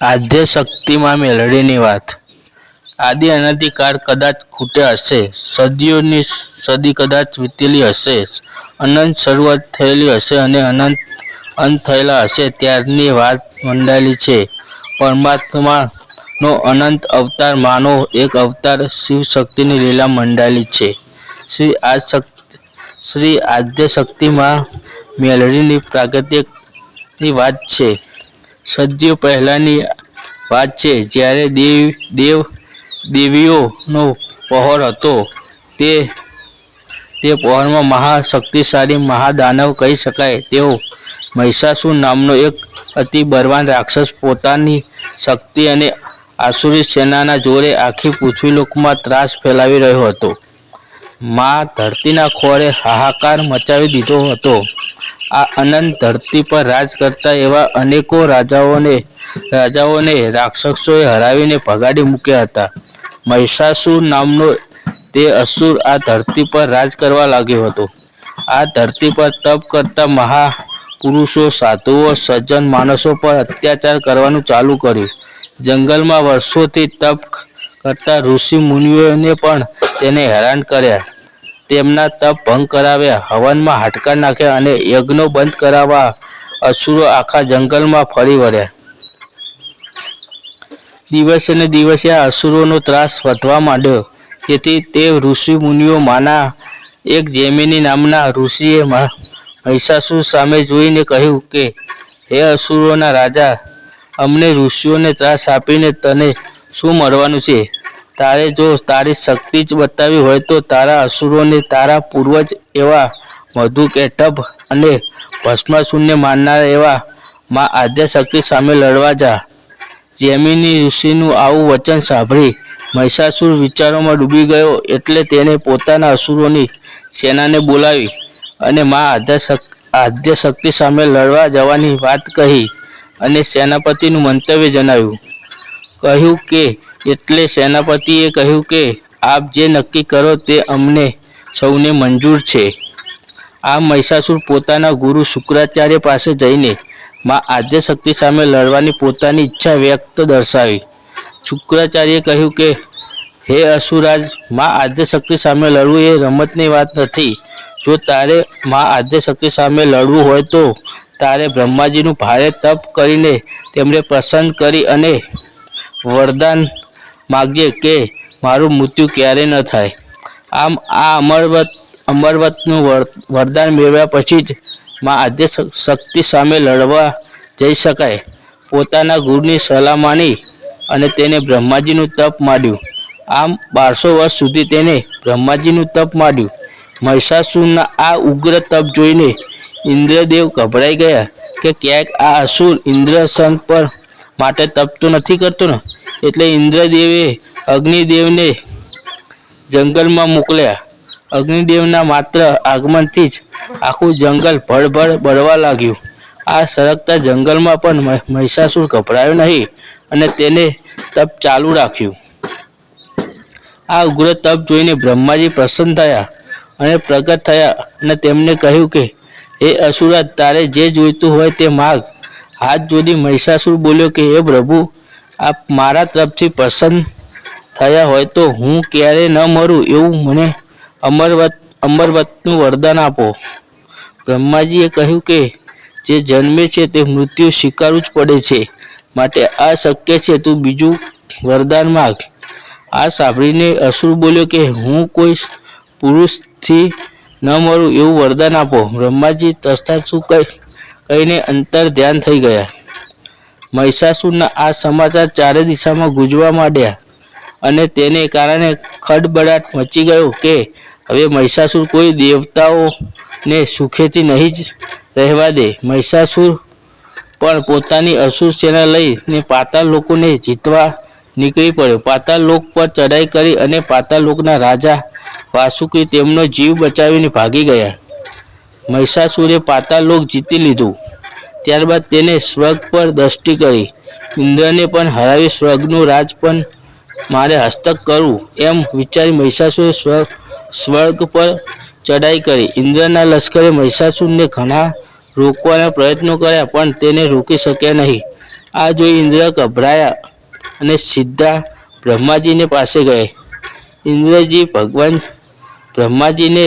આદ્ય શક્તિમાં મેલડીની વાત. આદિ અનંતિકાળ કદાચ ખૂટે હશે, સદીઓની સદી કદાચ વીતેલી હશે, અનંત શરૂઆત થયેલી હશે અને અનંત અંત થયેલા હશે ત્યારની વાત મંડાયેલી છે. પરમાત્માનો અનંત અવતાર માનો એક અવતાર શિવ શક્તિની લીલા મંડાયેલી છે. શ્રી આ શક્તિ, શ્રી આદ્ય શક્તિમાં મેલડીની પ્રાગત્યની વાત છે. સદીઓ પહેલાંની વાત છે, જ્યારે દેવ દેવ દેવીઓનો પહોર હતો, તે તે પહોરમાં મહાશક્તિશાળી મહાદાનવ કહી શકાય. તેઓ મહિષાસુર નામનો એક અતિ બળવાન રાક્ષસ, પોતાની શક્તિ અને આસુરી સેનાના જોરે આખી પૃથ્વીલોકમાં ત્રાસ ફેલાવી રહ્યો હતો. મા ધરતીના ખોળે હાહાકાર મચાવી દીધો હતો. આ અનંત ધરતી પર રાજ કરતા એવા અનેકો રાજાઓને રાજાઓને રાક્ષસોએ હરાવીને ભગાડી મૂક્યા હતા. મહિષાસુર નામનો તે અસુર આ ધરતી પર રાજ કરવા લાગ્યો હતો. આ ધરતી પર તપ કરતા મહાપુરુષો, સાધુઓ, સજ્જન માણસો પર અત્યાચાર કરવાનું ચાલુ કર્યું. જંગલમાં વર્ષોથી તપ કરતા ઋષિ મુનિઓને પણ તેને હેરાન કર્યા. તેમના તપ ભંગ કરાવ્યા. હવનમાં હાડકા નાખ્યા અને યજ્ઞો બંધ કરાવવા અસુરો આખા જંગલમાં ફરી વળ્યા. દિવસે ને દિવસે આ અસુરોનો ત્રાસ વધવા માંડ્યો. તેથી તે ઋષિ મુનિઓ માના એક જેમિની નામના ઋષિએ મહ- મહિષાસુર સામે જોઈને કહ્યું કે, હે અસુરોના રાજા, અમને ઋષિઓને ત્રાસ આપીને તને શું મળવાનું છે? તારે જો તારી શક્તિ જ બતાવી હોય તો તારા અસુરોને તારા પૂર્વજ એવા મધુ કેટભ અને ભસ્માસુરને મારનારા એવા માં આદ્યશક્તિ સામે લડવા જા. જેમિની ઋષિનું આવું વચન સાંભળી મહિષાસુર વિચારોમાં ડૂબી ગયો એટલે તેને પોતાના અસુરોની સેનાને બોલાવી અને મા આદ્યશક્તિ આદ્યશક્તિ સામે લડવા જવાની વાત કહી અને સેનાપતિનું મંતવ્ય જણાવ્યું. કહ્યું કે એટલે સેનાપતિએ કહ્યું કે, આપ જે નક્કી કરો તે અમને સૌને મંજૂર છે. આ મહિષાસુર પોતાના ગુરુ શુક્રાચાર્ય પાસે જઈને માં આદ્યશક્તિ સામે લડવાની પોતાની ઈચ્છા વ્યક્ત દર્શાવી. શુક્રાચાર્યએ કહ્યું કે, હે અસુરાજ, માં આદ્યશક્તિ સામે લડવું એ રમતની વાત નથી. જો તારે માં આદ્યશક્તિ સામે લડવું હોય તો તારે બ્રહ્માજીનું ભારે તપ કરીને તેમને પ્રસન્ન કરી અને વરદાન માગજે કે મારું મૃત્યુ ક્યારે ન થાય. આમ આ અમરવત, અમરવતનું વર- વરદાન મેળવ્યા પછી જ માં આદ્ય શક્તિ સામે લડવા જઈ શકાય. પોતાના ગુરુની સલાહ માની અને તેને બ્રહ્માજીનું તપ માંડ્યું. આમ બારસો વર્ષ સુધી તેને બ્રહ્માજીનું તપ માંડ્યું. મહિષાસુરના આ ઉગ્ર તપ જોઈને ઇન્દ્રદેવ ગભરાઈ ગયા કે ક્યાંક આ અસુર ઇન્દ્રસંત પર માટે તપ તો નથી કરતો ને? એટલે ઇન્દ્રદેવે અગ્નિદેવને જંગલમાં મોકલ્યા. અગ્નિદેવના માત્ર આગમનથી જ આખું જંગલ ભળભળ બળવા લાગ્યું. આ સરકતા જંગલમાં પણ મહ- મહિષાસુર ગભરાયો નહીં અને તેને તપ ચાલુ રાખ્યું. આ ઉગ્ર તપ જોઈને બ્રહ્માજી પ્રસન્ન થયા અને પ્રગટ થયા અને તેમને કહ્યું કે, હે અસુરા, તારે જે જોઈતું હોય તે માગ. હાથ જોડી મહિષાસુર બોલ્યો કે, હે પ્રભુ આપ મારા તરફથી પ્રસન્ન થયા હોય તો હું ક્યારે ન મરું એવું મને અમરવત, અમરવતનું વરદાન આપો. બ્રહ્માજીએ કહ્યું કે જે જન્મે છે તે મૃત્યુ સ્વીકારવું જ પડે છે. માટે આ શક્ય છે તું બીજું વરદાન માગ. આ સાંભળીને અસુર બોલ્યો કે હું કોઈ પુરુષથી ન મરું એવું વરદાન આપો. બ્રહ્માજી તસ્તા શું કહી, કહીને અંતર ધ્યાન થઈ ગયા. મહિષાસુરના આ સમાચાર ચારે દિશામાં ગુંજવા માંડ્યા અને તેને કારણે ખડબડાટ મચી ગયો કે હવે મહિષાસુર કોઈ દેવતાઓને સુખેથી નહીં જ રહેવા દે. મહિષાસુર પણ પોતાની અસુર સેના લઈને પાતાળ લોકોને જીતવા નીકળી પડ્યો. પાતાળ લોક પર ચડાઈ કરી અને પાતાળ લોકના રાજા વાસુકી તેમનો જીવ બચાવીને ભાગી ગયા. મહિષાસુરે પાતાળ લોક જીતી લીધું. ત્યારબાદ તેને સ્વર્ગ પર દ્રષ્ટિ કરી. ઇન્દ્રને પણ હરાવી સ્વર્ગનું રાજ પણ મારે હસ્તક કરવું, એમ વિચારી મહિષાસુરે સ્વર્ગ સ્વર્ગ પર ચડાઈ કરી. ઇન્દ્રના લશ્કરે મહિષાસુરને ઘણા રોકવાના પ્રયત્નો કર્યા, પણ તેને રોકી શક્યા નહીં. આ જોઈ ઇન્દ્ર ગભરાયા અને સીધા બ્રહ્માજીને પાસે ગયા. ઇન્દ્રજી ભગવાન બ્રહ્માજીને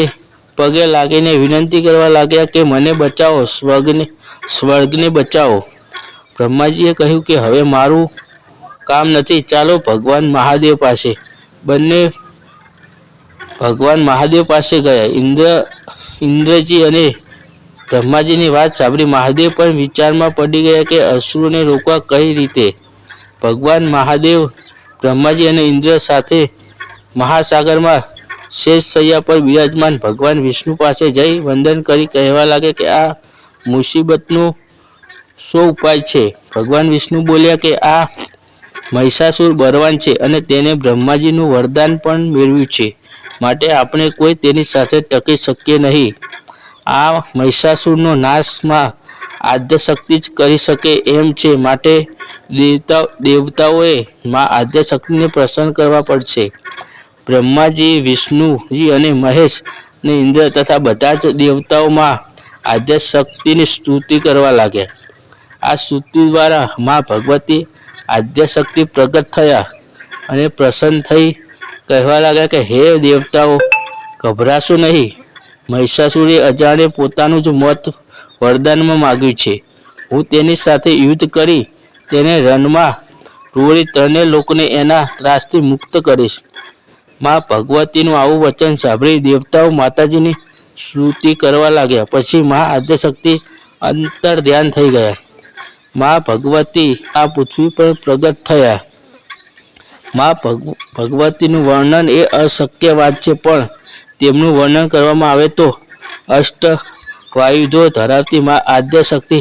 પગે લાગીને વિનંતી કરવા લાગ્યા કે મને બચાવો, સ્વર્ગને સ્વર્ગને બચાવો. બ્રહ્માજીએ કહ્યું કે હવે મારું કામ નથી, ચાલો ભગવાન મહાદેવ પાસે. બંને ભગવાન મહાદેવ પાસે ગયા. ઇન્દ્ર, ઇન્દ્રજી અને બ્રહ્માજીની વાત સાંભળી મહાદેવ પણ વિચારમાં પડી ગયા કે અસુરોને રોકવા કઈ રીતે? ભગવાન મહાદેવ, બ્રહ્માજી અને ઇન્દ્ર સાથે મહાસાગરમાં શેષ સૈયા પર બિરાજમાન ભગવાન વિષ્ણુ પાસે જઈ વંદન કરી કહેવા લાગે કે આ મુસીબતનો શું ઉપાય છે? ભગવાન વિષ્ણુ બોલ્યા કે આ મહિષાસુર બળવાન છે અને તેને બ્રહ્માજીનું વરદાન પણ મેળવ્યું છે. માટે આપણે કોઈ તેની સાથે ટકી શકીએ નહીં. આ મહિષાસુરનો નાશમાં આદ્ય શક્તિ જ કરી શકે એમ છે. માટે દેવતા દેવતાઓએ માં આદ્ય શક્તિને પ્રસન્ન કરવા પડશે. બ્રહ્માજી વિષ્ણુજી અને મહેશ અને ઇન્દ્ર તથા બધા જ દેવતાઓમાં આદ્ય શક્તિની સ્તુતિ કરવા લાગ્યા. આ સ્તુતિ દ્વારા મા ભગવતી આદ્યશક્તિ પ્રગટ થયા અને પ્રસન્ન થઈ કહેવા લાગ્યા કે, હે દેવતાઓ, ગભરાશો નહીં. મહિષાસુરે અજાણે પોતાનું જ મત વરદાનમાં માગ્યું છે. હું તેની સાથે યુદ્ધ કરી તેને રણમાં રોળી ત્રણેય લોકોને એના ત્રાસથી મુક્ત કરીશ. માં ભગવતીનું આવું વચન સાંભળી દેવતાઓ માતાજીની સ્તુતિ કરવા લાગ્યા. પછી મા આદ્યશક્તિ અંતર ધ્યાન થઈ ગયા. મા ભગવતી આ પૃથ્વી પર પ્રગટ થયા. મા ભગ, ભગવતીનું વર્ણન એ અશક્ય વાત છે, પણ તેમનું વર્ણન કરવામાં આવે તો અષ્ટ વાયુધો ધરાવતી મા આદ્ય શક્તિ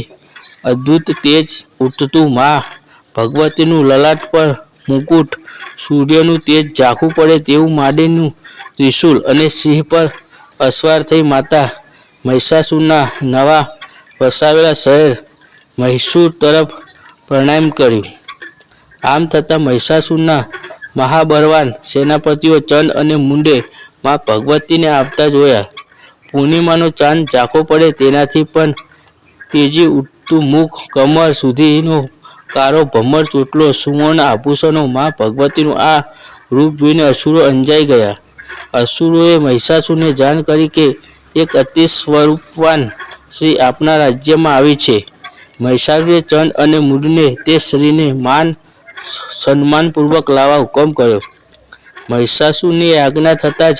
અદ્ભુત તેજ ઉઠતું મા ભગવતીનું લલાટ પર મુકુટ. સૂર્યનું તેજ ઝાંખું પડે તેવું માડીનું ત્રિશુલ અને સિંહ પર અસવાર થઈ માતા મહિષાસુરના નવા વસાવેલા શહેર મૈસૂર તરફ પ્રણામ કર્યું. આમ થતાં મહિષાસુરના મહાબળવાન સેનાપતિઓ ચંદ અને મુંડે માં ભગવતીને આવતા જોયા. પૂર્ણિમાનો ચાંદ ઝાંખો પડે તેનાથી પણ તેજી ઉઠતું મુખ કમર સુધીનો કારો ભમર, ચોટલો, સુવર્ણ, આભૂષણો, માં ભગવતીનું આ રૂપ જોઈને અસુરો અંજાઈ ગયા. અસુરોએ મહિષાસુરને જાણ કરી કે એક અતિ સ્વરૂપવાન શ્રી આપના રાજ્યમાં આવી છે. મહિષાસુરે ચંદ અને મૂળને તે શ્રીને માન, સન્માનપૂર્વક લાવવા હુકમ કર્યો. મહિષાસુરની આજ્ઞા થતાં જ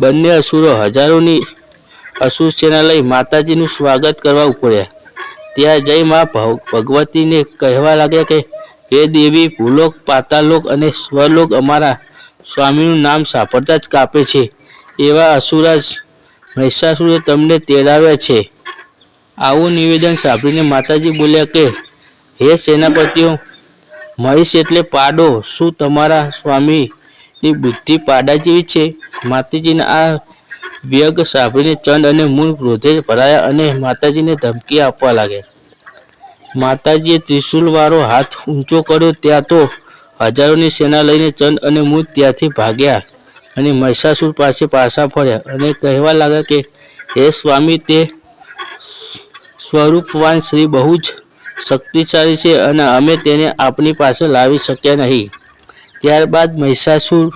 બંને અસુરો હજારોની અસુર સેના લઈ માતાજીનું સ્વાગત કરવા ઉપડ્યા. ત્યાં જઈ માં ભગ- ભગવતીને કહેવા લાગ્યા કે, હે દેવી, ભૂલોક, પાતાલોક અને સ્વલોક અમારા સ્વામીનું નામ સાંભળતા જ કાપે છે. એવા અસુરાજ મહિષાસુરે તમને તેડાવ્યા છે. આવું નિવેદન સાંભળીને માતાજી બોલ્યા કે, હે સેનાપતિઓ મહિષ એટલે પાડો. શું તમારા સ્વામીની બુદ્ધિ પાડા જેવી છે? માતાજીના આ વ્યગ સાંભળીને ચંદ અને મૂળ ક્રોધે ભરાયા અને માતાજીને ધમકી આપવા લાગ્યા. માતાજીએ ત્રિશુલવાળો હાથ ઊંચો કર્યો, ત્યાં તો હજારોની સેના લઈને ચંદ અને મૂળ ત્યાંથી ભાગ્યા અને મહિષાસુર પાસે પાછા ફર્યા અને કહેવા લાગ્યા કે, હે સ્વામી, તે સ્વરૂપવાન શ્રી બહુ જ શક્તિશાળી છે અને અમે તેને આપણી પાસે લાવી શક્યા નહીં. ત્યારબાદ મહિષાસુર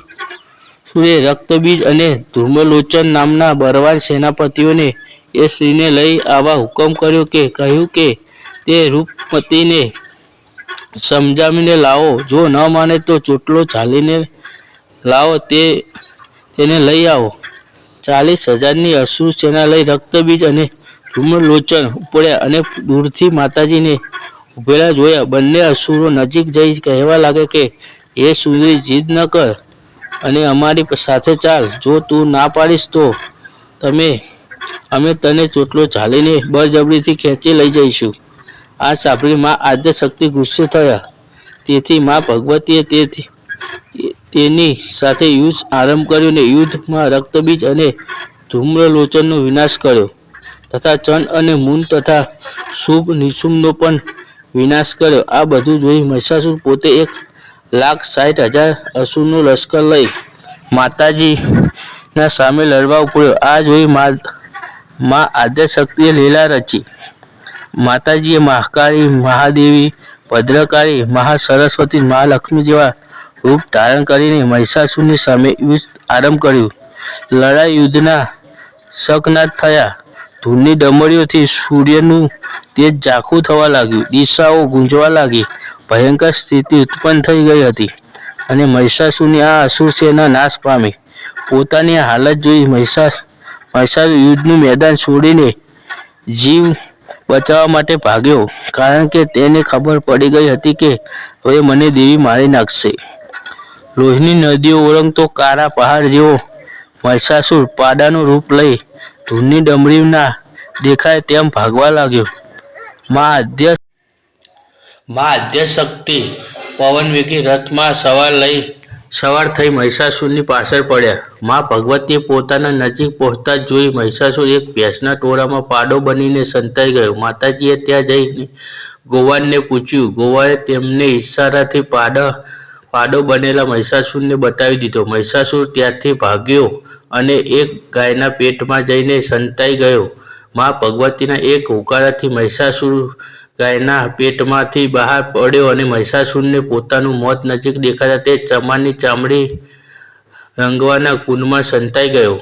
સુરે રક્તબીજ અને ધૂમ્રલોચન નામના બરવાન સેનાપતિઓને એ સ્ત્રીને લઈ આવા હુકમ કર્યો કે કહ્યું કે તે રૂપમતીને સમજાવીને લાવો. જો ન માને તો ચોટલો ચાલીને લાવો તે તેને લઈ આવો. ચાલીસ હજારની અસુર સેના લઈ રક્તબીજ અને ધૂમ્રલોચન ઉપડ્યા અને દૂરથી માતાજીને ઉભેલા જોયા. બંને અસુરો નજીક જઈ કહેવા લાગે કે, હે સુંદરી જીદ ન કર. અને અમારી સાથે ચાલ, જો તું ના પાડીશ તો તમે, અમે તને ચોટલો ચાલીને બળજબરીથી ખેંચી લઈ જઈશું. આ સાંભળી માં આદ્ય શક્તિ ગુસ્સે થયા. તેથી માં ભગવતીએ તેથી તેની સાથે યુદ્ધ આરંભ કર્યો અને યુદ્ધમાં રક્તબીજ અને ધૂમ્રલોચનનો વિનાશ કર્યો. તથા ચંદ અને મૂન તથા શુભ નિશુમનો પણ વિનાશ કર્યો. આ બધું જોઈ મહિષાસુર પોતે એક લાખ સાઠ હજાર અસુરનું લશ્કર લઈ માતાજીના સામે લડવા ઉપડ્યો. આ જોઈ મા મા આદ્યશક્તિએ લીલા રચી. માતાજીએ મહાકાળી, મહાદેવી, ભદ્રકાળી, મહાસરસ્વતી, મહાલક્ષ્મી જેવા રૂપ ધારણ કરીને મહિષાસુરની સામે યુદ્ધ આરંભ કર્યું. લડાઈ યુદ્ધના શકનાથ થયા. ધૂળની ડમરીઓથી સૂર્યનું તેજ ઝાંખું થવા લાગ્યું. દિશાઓ ગુંજવા લાગી. ભયંકર સ્થિતિ ઉત્પન્ન થઈ ગઈ હતી અને મહિષાસુરની આ અસુર સેના નાશ પામી. પોતાની હાલત જોઈ મહિષા મહિષાસુર યુદ્ધનું મેદાન છોડીને જીવ બચાવવા માટે ભાગ્યો, કારણ કે તેને ખબર પડી ગઈ હતી કે હવે મને દેવી મારી નાખશે. લોહીની નદીઓ ઓળંગતો કાળા પહાડ જેવો મહિષાસુર પાડાનું રૂપ લઈ ધૂળની ડમરીના દેખાય તેમ ભાગવા લાગ્યો. માં આદ્યમાં આદ્યશક્તિ રથમાં સવાર લઈ સવાર થઈ મહિષાસુરની પાછળ પડ્યા. મા ભગવતીએ પોતાના નજીક પહોંચતા જોઈ મહિષાસુર એક ભેંસના ટોળામાં પાડો બનીને સંતાઈ ગયો. માતાજીએ ત્યાં જઈને ગોવાનને પૂછ્યું ગોવાએ તેમને ઈશારાથી પાડા પાડો બનેલા મહિષાસુરને બતાવી દીધો. મહિષાસુર ત્યાંથી ભાગ્યો અને એક ગાયના પેટમાં જઈને સંતાઈ ગયો. મા ભગવતીના એક હોકારાથી મહિષાસુર ગાયના પેટમાંથી બહાર પડ્યો અને મહિષાસુરને પોતાનું મોત નજીક દેખાતા તે ચમાની ચામડી રંગવાના કુંડમાં સંતાઈ ગયો.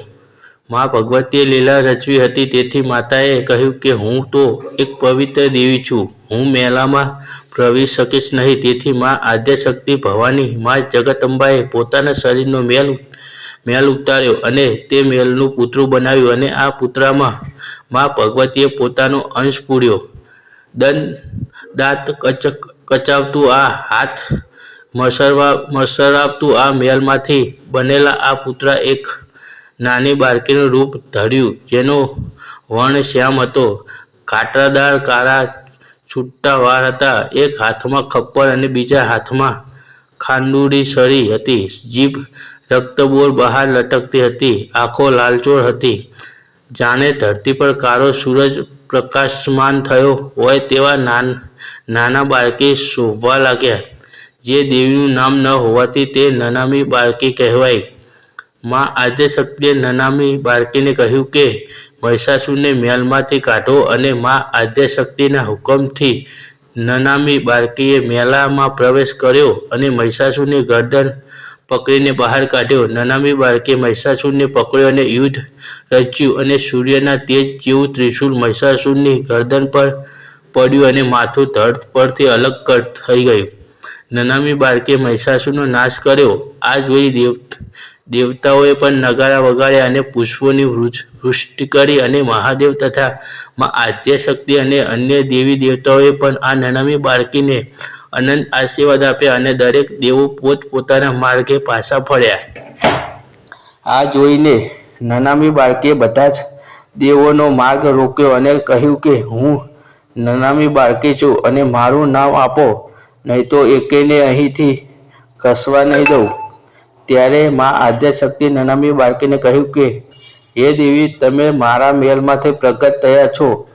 મા ભગવતીએ લીલા રચવી હતી તેથી માતાએ કહ્યું કે હું તો એક પવિત્ર દેવી છું. હું મેલામાં પ્રવેશ શકીશ નહીં. તેથી માં આદ્યશક્તિ ભવાની માં જગતંબાએ પોતાના શરીરનો મેલ મેલ ઉતાર્યો અને તે મેલનું પુતળું બનાવ્યું અને આ પુતળામાં માં ભગવતીએ પોતાનો અંશ પૂર્યો. દન, દાંત કચ, કચાવતું આ હાથ મસરવા, મસરાવતું આ મેલમાંથી બનેલા આ પુતળા એક નાની બાળકીનું રૂપ ધર્યું, જેનો વર્ણ શ્યામ હતો. કાટરાદાર કાળા છૂટા વાળ હતા. એક હાથમાં ખપ્પર અને બીજા હાથમાં ખાંડુડી સળી હતી. જીભ રક્તબોર બહાર લટકતી હતી. આંખો લાલચોળ હતી. જાણે ધરતી પર કાળો સૂરજ પ્રકાશમાન થયો હોય તેવા નાન, નાના બાળકી શોભવા લાગ્યા. જે દેવીનું નામ ન હોવાથી તે નનામી બાળકી કહેવાય. માં આદ્યશક્તિએ નનામી બાળકીને કહ્યું કે, મહિષાસુરને મેલમાંથી કાઢો અને માં આદ્યશક્તિના હુકમથી નનામી બાળકીએ મેલામાં પ્રવેશ કર્યો અને મહિષાસુરની ગરદન પકડીને બહાર કાઢ્યો. નનામી બાળકે મહિષાસુરને પકડ્યો અને યુદ્ધ રચ્યું અને સૂર્યના તેજ જેવું ત્રિશુલ મહિષાસુરની ગરદન પર પડ્યું અને માથું ધડ પરથી અલગ થઈ ગયું. નનામી બાળકે મહિષાસુરનો નાશ કર્યો. આ જોઈ દેવ દેવતાઓએ પણ નગારા વગાડ્યા અને પુષ્પોની વૃષ્ટિ કરી અને મહાદેવ તથા માં, આદ્યશક્તિ અને અન્ય દેવી દેવતાઓએ પણ આ નનામી બાળકીને અનંત આશીર્વાદ આપ્યા અને દરેક દેવો પોત, પોતાના માર્ગે પાછા ફર્યા. આ જોઈને નનામી બાળકીએ બધા જ દેવોનો માર્ગ રોક્યો અને કહ્યું કે, હું નનામી બાળકી છું અને મારું નામ આપો, નહીં તો એકેને અહીંથી ઘસવા નહીં દઉં. ત્યારે માં આદ્યશક્તિ નનામી બાળકીને કહ્યું કે, હે દેવી, તમે મારા મહેલમાંથી પ્રગટ થયા છો.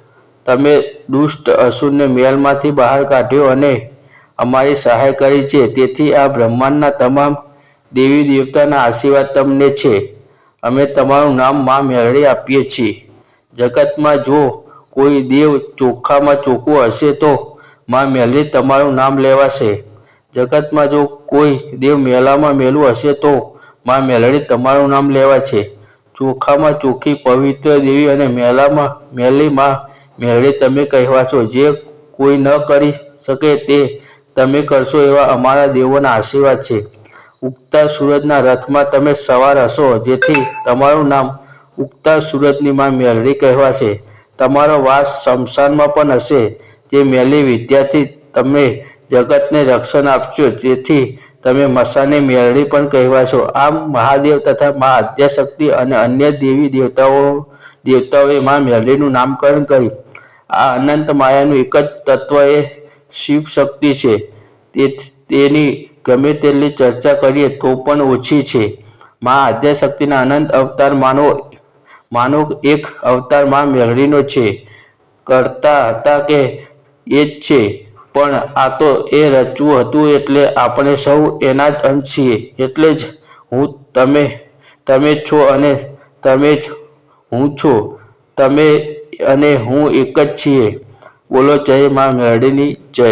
તમે દુષ્ટ અસુરને મહેલમાંથી બહાર કાઢ્યો અને અમારી સહાય કરી છે. તેથી આ બ્રહ્માંડના તમામ દેવી દેવતાના આશીર્વાદ તમને છે. અમે તમારું નામમાં મેળવી આપીએ છીએ. જગતમાં જો કોઈ દેવ ચોખ્ખામાં ચોખ્ખું હશે તો માં મેળવી તમારું નામ લેવાશે. જગતમાં જો કોઈ દેવ મેલામાં મેલું હશે તો માં મેલડી તમારું નામ લેવાશે ચોખામાં ચોખ્ખી પવિત્ર દેવી અને મેલામાં મેલી માં મેલડી તમે કહેવાશો જે કોઈ ન કરી શકે તે તમે કરશો એવા અમારા દેવોના આશીર્વાદ છે. ઉગતા સૂરજના રથમાં તમે સવાર હશો, જેથી તમારું નામ ઉગતા સૂરજની માં મેલડી કહેવાશે. તમારો વાસ શમશાનમાં પણ હશે, જે મેલી વિદ્યાથી તમે જગતને રક્ષણ આપશો, જેથી તમે મસાને મેળડી પણ કહેવાશો. આમ મહાદેવ તથા મા આદ્યશક્તિ અને અન્ય દેવી દેવતાઓ, દેવતાઓએ મા મેળડીનું નામકરણ કર્યું. આ અનંત માયાનું એક જ તત્વ એ શિવ શક્તિ છે. તેની ગમે તેટલી ચર્ચા કરીએ તો પણ ઓછી છે. મા આદ્યશક્તિના અનંત અવતાર માનો માનો એક અવતાર મા મેળડીનો છે. કરતા હતા કે એ જ છે. પણ આ તો એ રચવું હતું એટલે આપણે સૌ એના જ અંશ છીએ. એટલે જ હું તમે તમે જ છો અને તમે જ હું છું. તમે અને હું એક જ છીએ. બોલો જય મા મેરડીની જય.